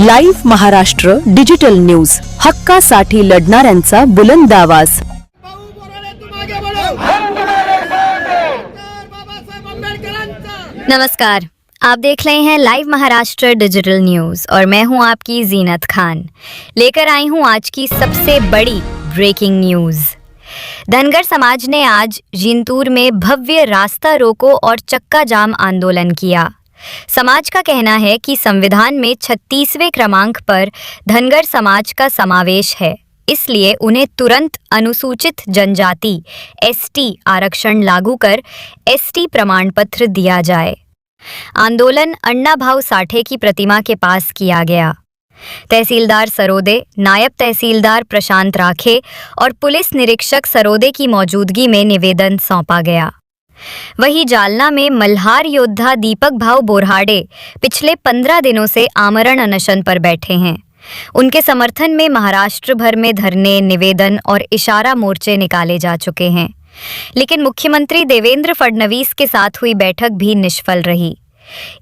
Live Maharashtra digital news. हक्कासाठी लढणाऱ्यांचा बुलंद आवाज़. नमस्कार. आप देख रहे हैं लाइव महाराष्ट्र डिजिटल न्यूज़ और मैं हूँ आपकी जीनत खान. लेकर आई हूँ आज की सबसे बड़ी ब्रेकिंग न्यूज़. धनगर समाज ने आज जिंतूर में भव्य रास्ता रोको और चक्का जाम आंदोलन किया। समाज का कहना है कि संविधान में 36वें क्रमांक पर धनगर समाज का समावेश है, इसलिए उन्हें तुरंत अनुसूचित जनजाति, एसटी आरक्षण लागू कर एसटी प्रमाण पत्र दिया जाए। आंदोलन अण्णा भाव साठे की प्रतिमा के पास किया गया। तहसीलदार सरोदे, नायब तहसीलदार प्रशांत राखे और पुलिस निरीक्षक सरोदे की मौजूदगी में निवेदन सौंपा गया। वहीं जालना में मल्हार योद्धा दीपक भाव बोरहाडे पिछले पंद्रह दिनों से आमरण अनशन पर बैठे हैं। उनके समर्थन में महाराष्ट्र भर में धरने, निवेदन और इशारा मोर्चे निकाले जा चुके हैं। लेकिन मुख्यमंत्री देवेंद्र फडणवीस के साथ हुई बैठक भी निष्फल रही।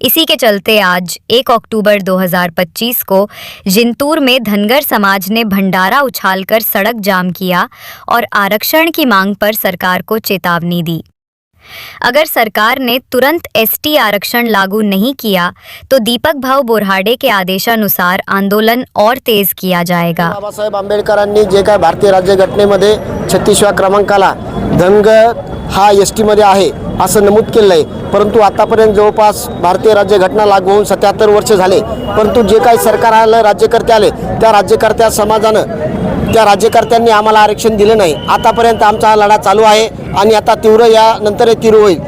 इसी के चलते आज 1 अक्टूबर 2025 को जिंतूर में धनगर समाज ने भंडारा उछालकर सड़क जाम किया और आरक्षण की मांग पर सरकार को चेतावनी दी। अगर सरकार ने तुरंत एसटी आरक्षण लागू नहीं किया तो दीपक भाव बोरहाडे के आदेशानुसार आंदोलन और तेज किया जाएगा। बाबासाहेब आंबेडकरांनी जे काय भारतीय राज्यघटनेमध्ये छत्तीसव्या क्रमांकाला धनगर हा एस टीमध्ये आहे. असं नमूद केलं आहे परंतु आतापर्यंत जवळपास भारतीय राज्यघटना लागू होऊन सत्याहत्तर वर्ष झाले. परंतु जे काही सरकार आलं राज्यकर्ते आले त्या राज्यकर्त्या समाजानं त्या राज्यकर्त्यांनी आम्हाला आरक्षण दिलं नाही. आतापर्यंत आमचा हा लढा चालू आहे आणि आता तीव्र यानंतर तीव्र होईल.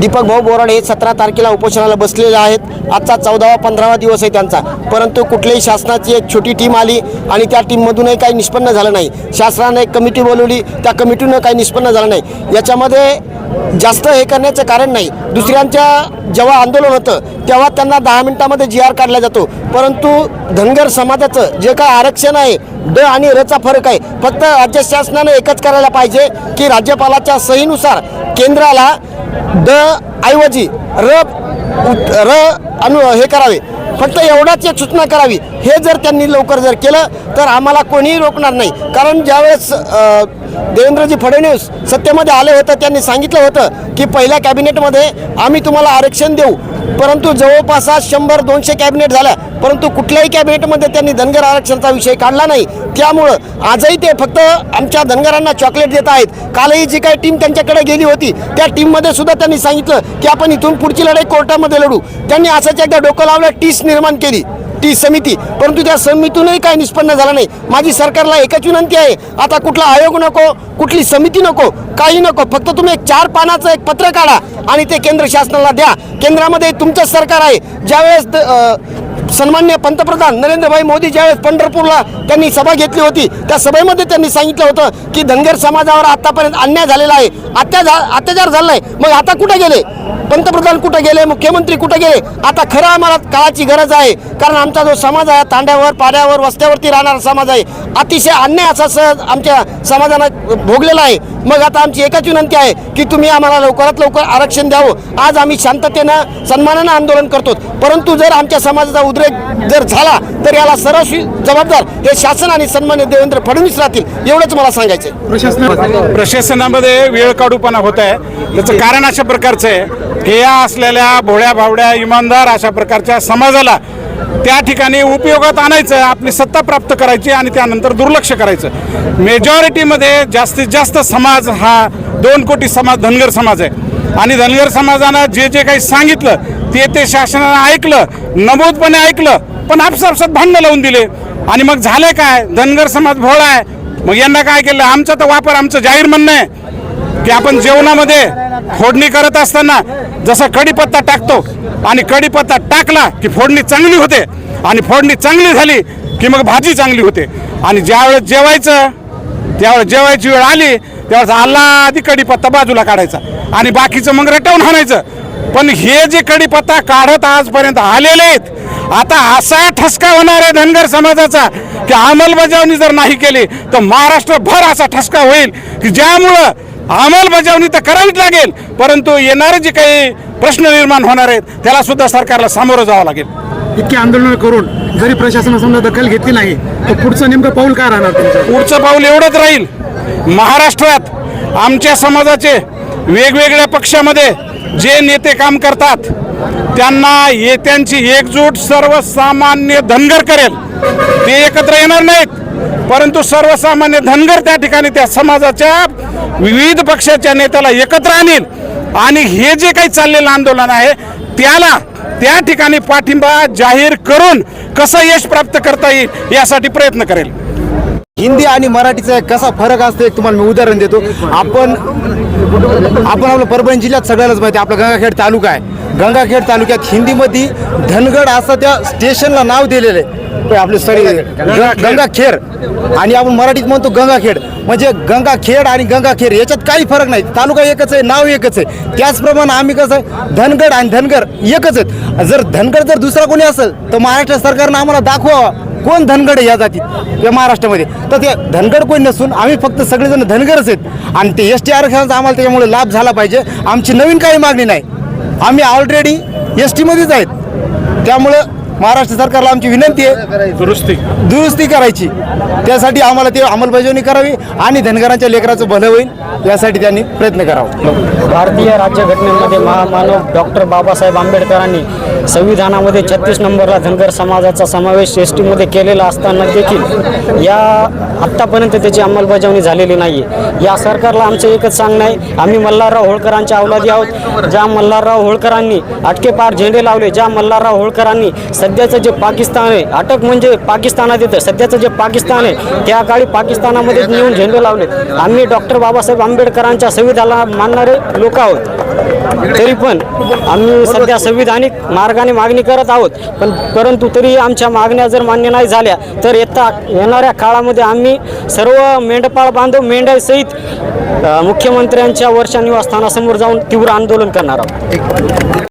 दीपक भाऊ बोराडे हे सतरा तारखेला उपोषणाला बसलेले आहेत. आजचा चौदावा पंधरावा दिवस आहे त्यांचा. परंतु कुठल्याही शासनाची एक छोटी टीम आली आणि त्या टीममधूनही काही निष्पन्न झालं नाही. शासनाने एक कमिटी बोलवली त्या कमिटीनं काही निष्पन्न झालं नाही. याच्यामध्ये जास्त हे करण्याचं कारण नाही. दुसऱ्यांच्या जेव्हा आंदोलन होतं तेव्हा त्यांना दहा मिनिटामध्ये जी आर काढला जातो. परंतु धनगर समाजाचं जे काय आरक्षण आहे ड आणि रचा फरक आहे. फक्त राज्य शासनानं एकच करायला पाहिजे की राज्यपालाच्या सहीनुसार केंद्राला ड ऐवजी र र अनु हे करावे. फक्त एवढाच एक सूचना करावी. हे जर त्यांनी लवकर जर केलं तर आम्हाला कोणीही रोखणार नाही. कारण ज्यावेळेस देवेंद्रजी फडणवीस सत्तेमध्ये आले होते त्यांनी सांगितलं होतं की पहिल्या कॅबिनेटमध्ये आम्ही तुम्हाला आरक्षण देऊ. परंतु जवळपास आज शंभर दोनशे कॅबिनेट झाल्या. परंतु कुठल्याही कॅबिनेटमध्ये त्यांनी धनगर आरक्षणाचा विषय काढला नाही. त्यामुळं आजही ते फक्त आमच्या धनगरांना चॉकलेट देत आहेत. कालही जी काही टीम त्यांच्याकडे गेली होती त्या टीममध्ये सुद्धा त्यांनी सांगितलं की आपण इथून पुढची लढाई कोर्टामध्ये लढू. त्यांनी असंच एकदा डोकं लावलं टीस निर्माण केली. ती समिती. परंतु त्या समितीतूनही काही निष्पन्न झालं नाही. माझी सरकारला एकच विनंती आहे. आता कुठला आयोग नको कुठली समिती नको काही नको. फक्त तुम्ही एक चार पानाचं एक पत्र काढा आणि ते केंद्र शासनाला द्या. केंद्रामध्ये तुमचं सरकार आहे. ज्यावेळेस द- सन्मान्य पंतप्रधान नरेंद्रभाई मोदी ज्यावेळेस पंढरपूरला त्यांनी सभा घेतली होती त्या सभेमध्ये त्यांनी सांगितलं होतं की धनगर समाजावर आतापर्यंत अन्याय झालेला आहे. अत्याचार अत्याचार झाला आहे मग आता कुठे गेले? पंतप्रधान कुठे गेले मुख्यमंत्री कुठे गेले? आता खरं आम्हाला काळाची गरज आहे. कारण आमचा जो समाज आहे तांड्यावर पाड्यावर वस्त्यावरती राहणारा समाज आहे अतिशय अन्याय असा सहज आमच्या समाजानं भोगलेला आहे. मग आता आमची एकच विनंती आहे की तुम्ही आम्हाला लवकरात लवकर आरक्षण द्यावं. आज आम्ही शांततेनं सन्मानानं आंदोलन करतो परंतु जर आमच्या समाजाचा उद्रेक जर झाला तर याला सर्व जबाबदार हे शासन आणि सन्मान्य देवेंद्र फडणवीस राहतील एवढंच मला सांगायचं प्रशासनामध्ये वेळ काढूपणा होत आहे. त्याचं कारण अशा प्रकारचं आहे. हे या असलेल्या भोळ्या भावड्या इमानदार अशा प्रकारच्या समाजाला त्या ठिकाणी उपयोगात आणायचं आपली सत्ता प्राप्त करायची आणि त्यानंतर दुर्लक्ष करायचं. मेजॉरिटीमध्ये जास्तीत जास्त समाज हा दोन कोटी समाज धनगर समाज आहे. आणि धनगर समाजानं जे जे काही सांगितलं ते ते शासनानं ऐकलं नमूदपणे ऐकलं पण आपसापसात भांडणं लावून दिले. आणि मग झाले काय? धनगर समाज भोळा आहे. मग यांना काय केलं? आमचा तर वापर आमचं जाहीर म्हणणं आहे. की आपण जेवणामध्ये फोडणी करत असताना जसा कढीपत्ता टाकतो आणि कढीपत्ता टाकला की फोडणी चांगली होते आणि फोडणी चांगली झाली की मग भाजी चांगली होते. आणि ज्यावेळेस जेवायचं त्यावेळेस जेवायची वेळ आली त्यावेळेस आला आधी कढीपत्ता बाजूला काढायचा आणि बाकीचं मग रटवून आणायचं. पण हे जे कढीपत्ता काढत आजपर्यंत आलेले आहेत आता असा ठसका होणार आहे धनगर समाजाचा की अंमलबजावणी जर नाही केली तर महाराष्ट्रभर असा ठसका होईल की ज्यामुळं अंमलबजावणी तर करावीच लागेल परंतु येणारे जे काही प्रश्न निर्माण होणार आहेत त्याला सुद्धा सरकारला सामोरं जावं लागेल. इतकी आंदोलनं करून जरी प्रशासनानं समजा दखल घेतली नाही तर पुढचं नेमकं पाऊल काय राहणार तुमचं पुढचं पाऊल एवढंच राहील. महाराष्ट्रात आमच्या समाजाचे वेगवेगळ्या पक्षामध्ये जे नेते काम करतात त्यांना ये त्यांची एकजूट सर्वसामान्य धनगर करेल. ते एकत्र येणार नाहीत. परंतु सर्वसामान्य धनगर त्या ठिकाणी त्या समाजाच्या विविध पक्षाच्या नेत्याला एकत्र आणील. आणि हे जे काही चाललेलं आंदोलन आहे त्याला त्या ठिकाणी पाठिंबा जाहीर करून कसं यश प्राप्त करता येईल यासाठी प्रयत्न करेल. हिंदी आणि मराठीचा एक कसा फरक असतो एक तुम्हाला मी उदाहरण देतो. आपण आपण आपलं परभणी जिल्ह्यात सगळ्यालाच माहिती आपला गंगाखेड तालुका आहे. गंगाखेड तालुक्यात हिंदीमध्ये धनगड असं त्या स्टेशनला नाव दिलेलं आहे. आपले सॉरी गंगाखेड. आणि आपण मराठीत म्हणतो गंगाखेड. म्हणजे गंगाखेड आणि गंगाखेड याच्यात काही फरक नाही. तालुका एकच आहे नाव एकच आहे. त्याचप्रमाणे आम्ही कसं आहे, धनगड आणि धनगर एकच आहेत. जर धनगड जर दुसरा कोणी असेल तर महाराष्ट्र सरकारनं आम्हाला दाखवावं कोण धनगड आहे या जातीत या महाराष्ट्रामध्ये. तर ते धनगड कोणी नसून आम्ही फक्त सगळेजण धनगरच आहेत. आणि ते एस टी आरक्षणाचा आम्हाला त्याच्यामुळे लाभ झाला पाहिजे. आमची नवीन काही मागणी नाही. आम्ही ऑलरेडी एस टीमध्येच आहेत. त्यामुळं महाराष्ट्र सरकारला आमची विनंती आहे. दुरुस्ती. दुरुस्ती करायची. त्यासाठी आम्हाला ते अंमलबजावणी करावी आणि धनगरांच्या लेकराचं भलं होईल यासाठी त्यांनी प्रयत्न करावा. भारतीय राज्यघटनेमध्ये महामानव डॉक्टर बाबासाहेब आंबेडकरांनी संविधानामध्ये छत्तीस नंबरला धनगर समाजाचा समावेश एस टीमध्ये केलेला असताना देखील या आत्तापर्यंत त्याची अंमलबजावणी झालेली नाही आहे या सरकारला आमचं एकच सांगणं आहे आम्ही मल्हारराव होळकरांच्या अवलादी आहोत. ज्या मल्हारराव होळकरांनी अटकेपार झेंडे लावले ज्या मल्हारराव होळकरांनी सध्याचं जे पाकिस्तान आहे अटक म्हणजे पाकिस्तानात येतं. सध्याचं जे पाकिस्तान आहे त्या काळी पाकिस्तानामध्ये नेऊन झेंडे लावलेत. आम्ही डॉक्टर बाबासाहेब आंबेडकरांच्या संविधानाला मानणारे लोक आहोत. तरी पण आम्ही सध्या संविधानिक मार्गाने मागणी करत आहोत. पण परंतु तरी आमच्या मागण्या जर मान्य नाही झाल्या तर येता येणाऱ्या काळामध्ये आम्ही सर्व मेंढपाळ बांधव मेंढ्यासहित मुख्यमंत्र्यांच्या वर्षा निवासस्थानासमोर जाऊन तीव्र आंदोलन करणार आहोत.